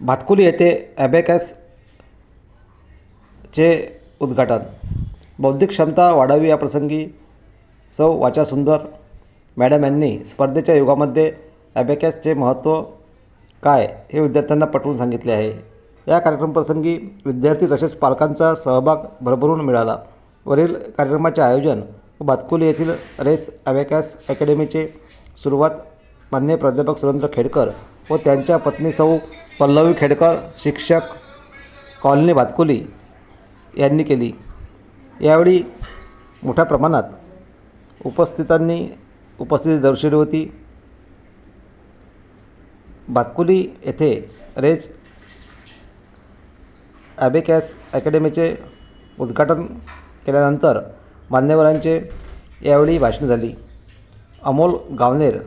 भातकुली येथे ॲबॅकॅसचे उद्घाटन. बौद्धिक क्षमता वाढावी या प्रसंगी सौ वाचा सुंदर मॅडम यांनी स्पर्धेच्या युगामध्ये ॲबॅकॅसचे महत्त्व काय हे विद्यार्थ्यांना पटवून सांगितले आहे. या कार्यक्रमप्रसंगी विद्यार्थी तसेच पालकांचा सहभाग भरभरून मिळाला. वरील कार्यक्रमाचे आयोजन व भातकुली येथील रेस ॲबॅकॅस अकॅडमीचे सुरुवात मान्य प्राध्यापक सुरेंद्र खेडकर व त्यांच्या पत्नी सौ पल्लवी खेडकर शिक्षक कॉलनी भातकुली यांनी केली. यावेळी मोठ्या प्रमाणात उपस्थितांनी उपस्थिती दर्शवली होती. भातकुली येथे रेज ॲबेकॅस अकॅडमीचे उद्घाटन केल्यानंतर मान्यवरांचे यावेळी भाषण झाली. अमोल गावनेर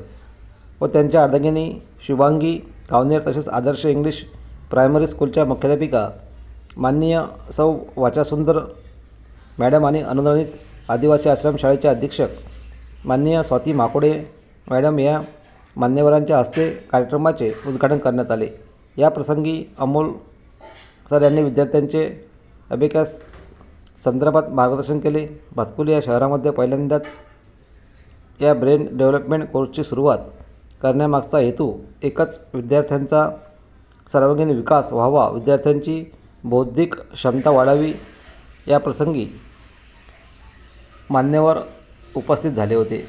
व त्यांच्या अर्धांगिनी शुभांगी कावनेर तसेच आदर्श इंग्लिश प्रायमरी स्कूलच्या मुख्याध्यापिका माननीय सौ वाचासुंदर मॅडम आणि अनुदानित आदिवासी आश्रम शाळेचे अधीक्षक माननीय स्वाती माकोडे मॅडम या मान्यवरांच्या हस्ते कार्यक्रमाचे उद्घाटन करण्यात आले. या प्रसंगी अमोल सर यांनी विद्यार्थ्यांचे अभिकास संदर्भात मार्गदर्शन केले. भातकुली या शहरामध्ये पहिल्यांदाच या ब्रेन डेव्हलपमेंट कोर्सची सुरुवात करण्यामागचा हेतू एकच विद्यार्थ्यांचा सर्वांगीण विकास व्हावा. विद्यार्थ्यांची बौद्धिक क्षमता वाढावी या प्रसंगी मान्यवर उपस्थित झाले होते.